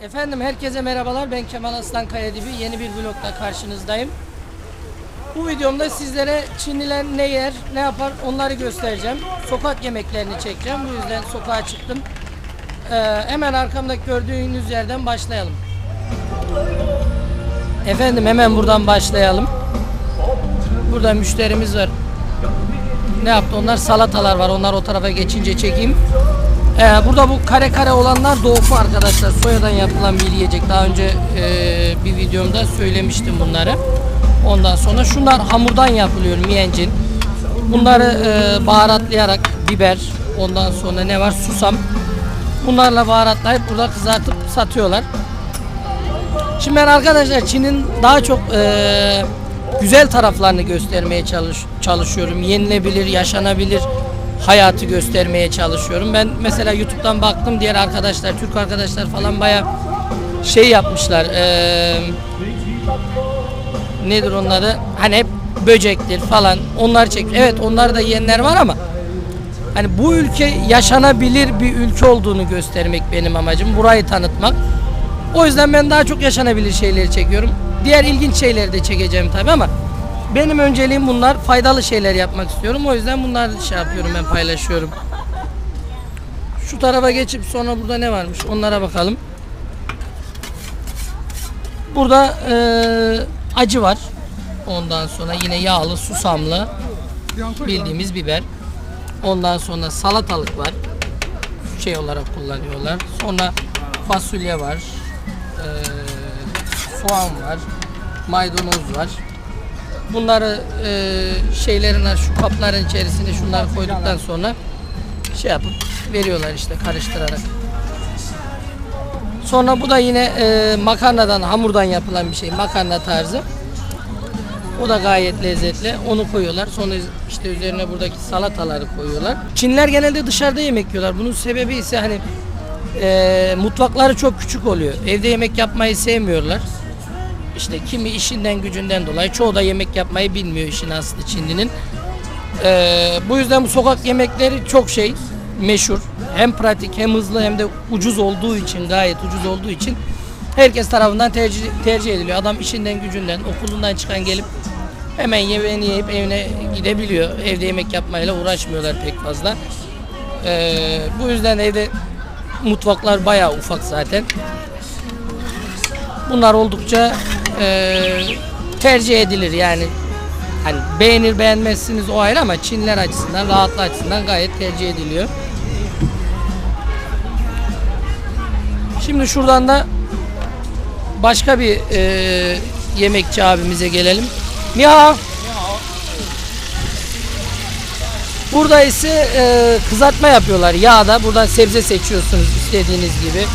Efendim herkese merhabalar. Ben Kemal Aslan Kayadibi. Yeni bir vlogla karşınızdayım. Bu videomda sizlere Çinliler ne yer, ne yapar onları göstereceğim. Sokak yemeklerini çekeceğim. Bu yüzden sokağa çıktım. Ee, hemen arkamdaki gördüğünüz yerden başlayalım. Efendim hemen buradan başlayalım. Burada müşterimiz var. Ne yaptı onlar? Salatalar var. Onlar o tarafa geçince çekeyim. Ee, burada bu kare kare olanlar doğufu arkadaşlar. Soyadan yapılan bir yiyecek. Daha önce e, bir videomda söylemiştim bunları. Ondan sonra şunlar hamurdan yapılıyor miyencin. Bunları e, baharatlayarak biber, ondan sonra ne var? Susam. Bunlarla baharatlayıp burada kızartıp satıyorlar. Şimdi ben arkadaşlar Çin'in daha çok e, güzel taraflarını göstermeye çalış, çalışıyorum. Yenilebilir, yaşanabilir hayatı göstermeye çalışıyorum. Ben mesela YouTube'dan baktım diğer arkadaşlar, Türk arkadaşlar falan baya şey yapmışlar. E, nedir onları? Hani hep böcektir falan. Onlar çek. Evet onlar da yiyenler var ama hani bu ülke yaşanabilir bir ülke olduğunu göstermek benim amacım. Burayı tanıtmak. O yüzden ben daha çok yaşanabilir şeyleri çekiyorum. Diğer ilginç şeyleri de çekeceğim tabi ama benim önceliğim bunlar. Faydalı şeyler yapmak istiyorum. O yüzden bunları şey yapıyorum ben paylaşıyorum. Şu tarafa geçip sonra burada ne varmış onlara bakalım. Burada eee, acı var. Ondan sonra yine yağlı, susamlı bildiğimiz biber. Ondan sonra salatalık var. Şey olarak kullanıyorlar. Sonra fasulye var. eee, soğan var. Maydanoz var. Bunları eee şeylerin şu kapların içerisine şunları koyduktan sonra şey yapıp veriyorlar işte karıştırarak. Sonra bu da yine e, makarnadan, hamurdan yapılan bir şey. Makarna tarzı. O da gayet lezzetli. Onu koyuyorlar. Sonra işte üzerine buradaki salataları koyuyorlar. Çinler genelde dışarıda yemek yiyorlar. Bunun sebebi ise hani e, mutfakları çok küçük oluyor. Evde yemek yapmayı sevmiyorlar. İşte kimi işinden gücünden dolayı çoğu da yemek yapmayı bilmiyor işin aslı Çinlinin. Ee, bu yüzden bu sokak yemekleri çok şey meşhur. Hem pratik hem hızlı hem de ucuz olduğu için gayet ucuz olduğu için herkes tarafından tercih, tercih ediliyor. Adam işinden gücünden okulundan çıkan gelip hemen yemeğini yiyip evine gidebiliyor. Evde yemek yapmayla uğraşmıyorlar pek fazla. Ee, bu yüzden evde mutfaklar bayağı ufak zaten. Bunlar oldukça e, tercih edilir yani Hani beğenir beğenmezsiniz o ayrı ama Çinliler açısından, rahatlığı açısından gayet tercih ediliyor. Şimdi şuradan da başka bir e, yemekçi abimize gelelim. Miha. Burada ise e, kızartma yapıyorlar yağda. Buradan sebze seçiyorsunuz istediğiniz gibi.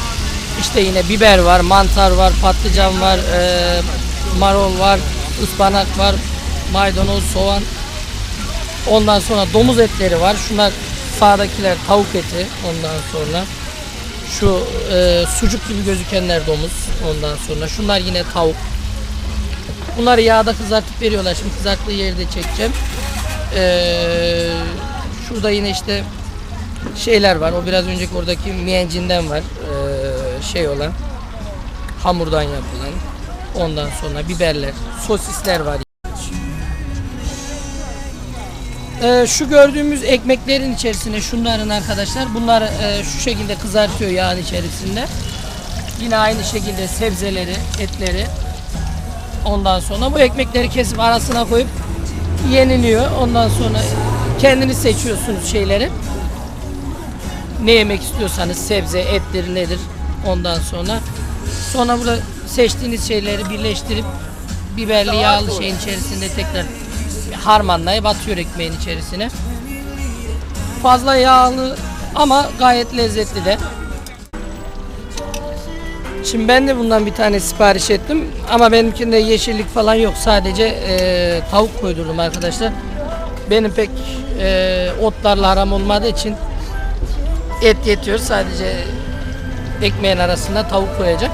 İşte yine biber var, mantar var, patlıcan var, e, marul var, ıspanak var, maydanoz, soğan. Ondan sonra domuz etleri var. Şunlar sağdakiler tavuk eti. Ondan sonra şu e, sucuk gibi gözükenler domuz. Ondan sonra şunlar yine tavuk. Bunları yağda kızartıp veriyorlar. Şimdi kızarttığı yeri de çekeceğim. E, şurada yine işte şeyler var. O biraz önceki oradaki miyencinden var. Şey olan hamurdan yapılan. Ondan sonra biberler, sosisler var. Ee, şu gördüğümüz ekmeklerin içerisine şunların arkadaşlar bunlar e, şu şekilde kızartıyor yağın içerisinde. Yine aynı şekilde sebzeleri, etleri. Ondan sonra bu ekmekleri kesip arasına koyup yeniliyor. Ondan sonra kendiniz seçiyorsunuz şeyleri. Ne yemek istiyorsanız sebze, ettir nedir. Ondan sonra sonra burada seçtiğiniz şeyleri birleştirip biberli yağlı şeyin içerisinde tekrar harmanlayıp atıyor ekmeğin içerisine. Fazla yağlı ama gayet lezzetli de. Şimdi ben de bundan bir tane sipariş ettim ama benimkinde yeşillik falan yok. Sadece e, tavuk koydurdum arkadaşlar. Benim pek e, otlarla aram olmadığı için et yetiyor. Sadece ekmeğin arasında tavuk koyacak.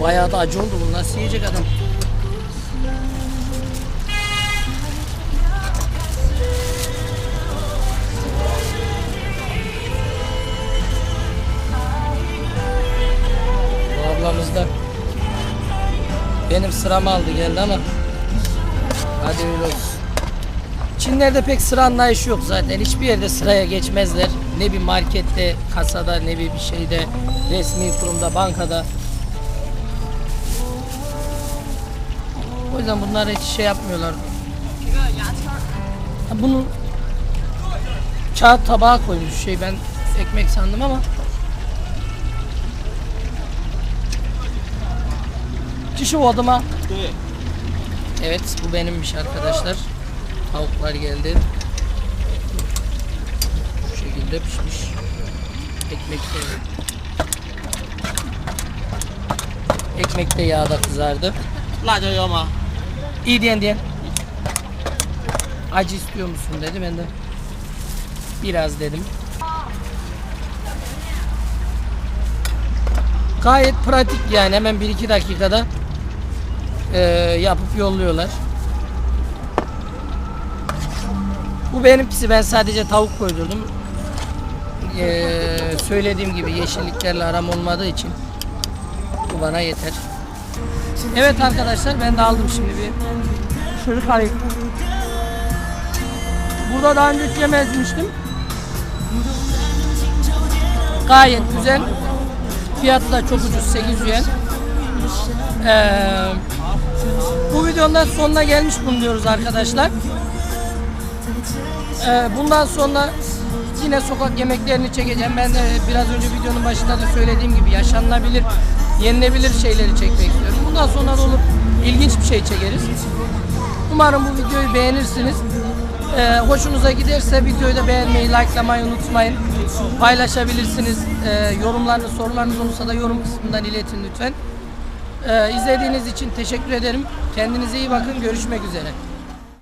Bayağı da acı oldu bu. Nasıl yiyecek adam? Sıramı aldı geldi ama hadi öyle olsun. Çinlerde pek sıra anlayışı yok zaten. Hiçbir yerde sıraya geçmezler. Ne bir markette, kasada, ne bir şeyde, resmi kurumda, bankada. O yüzden bunlar hiç şey yapmıyorlar. Ha, Bunu kağıt tabağa koymuş şey ben ekmek sandım ama kişi o adama. Evet. Evet bu benimmiş arkadaşlar. Tavuklar geldi. Bu şekilde pişmiş. Ekmek de Ekmek de yağda kızardı. Laca yoma. İyi diyen diyen. Acı istiyor musun dedi ben de. Biraz dedim. Gayet pratik yani hemen 1-2 dakikada eee, yapıp yolluyorlar. Bu benimkisi ben sadece tavuk koydurdum. Eee, söylediğim gibi yeşilliklerle aram olmadığı için bu bana yeter. Evet arkadaşlar ben de aldım şimdi bir çocuk alayım. Burada daha önce hiç yemezmiştim. Gayet güzel. Fiyatı da çok ucuz 8 yuan. Ee, bu videonun sonuna gelmiş bulunuyoruz arkadaşlar. Ee, bundan sonra yine sokak yemeklerini çekeceğim. Ben de biraz önce videonun başında da söylediğim gibi yaşanılabilir, yenilebilir şeyleri çekmek istiyorum. Bundan sonra da olur ilginç bir şey çekeriz. Umarım bu videoyu beğenirsiniz. Ee, hoşunuza giderse videoyu da beğenmeyi, likelamayı unutmayın. Paylaşabilirsiniz. Ee, yorumlarınız, sorularınız olursa da yorum kısmından iletin lütfen. Ee, izlediğiniz için teşekkür ederim. Kendinize iyi bakın. Görüşmek üzere.